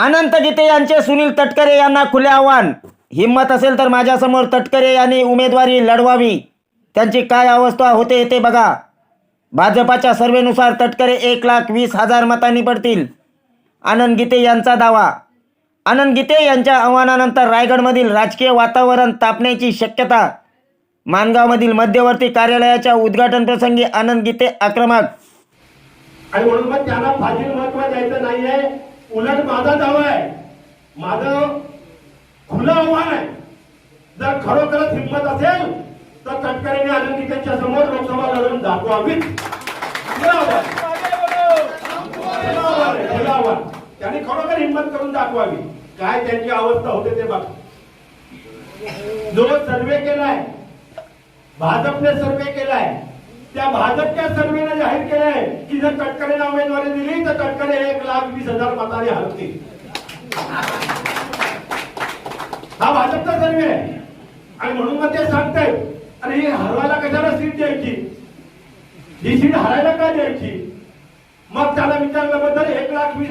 अनंत गीते यांचे सुनील तटकरे यांना खुले आव्हान. हिंमत असेल तर माझ्यासमोर तटकरे यांनी उमेदवारी लढवावी. त्यांची काय अवस्था होते ते बघा. भाजपाच्या सर्वेनुसार तटकरे एक लाख वीस हजार मतांनी पडतील. आनंद गीते यांचा दावा. आनंद गीते यांच्या आव्हानानंतर रायगडमधील राजकीय वातावरण तापण्याची शक्यता. मानगावमधील मध्यवर्ती कार्यालयाच्या उद्घाटन प्रसंगी आनंद गीते आक्रमक. आणि म्हणून मग त्यांना फाजील महत्त्व द्यायचं नाहीये. उलट माझा दावा आहे. माझं खुलं आव्हान आहे. जर खरोखरच हिंमत असेल तर तटकरेने आनंदीच्या समोर लोकसभा लढून दाखवावीच त्यांनी खरोखर हिंमत करून दाखवावी. काय त्यांची अवस्था होते ते बघ. जो सर्वे केलाय भाजपने सर्वे केलाय त्या भाजपच्या सर्वेने जाहीर केलंय की जर तटकरेला उमेदवारी दिली तर तटकरे लाख वीस हजार मताने हरतील हा भाजपचा सर्वे आहे. आणि म्हणून मग ते सांगतायत अरे हे हरवायला कशाला सीट द्यायची? ही सीट हरायला का द्यायची? मग त्याला विचारल्याबद्दल एक लाख वीस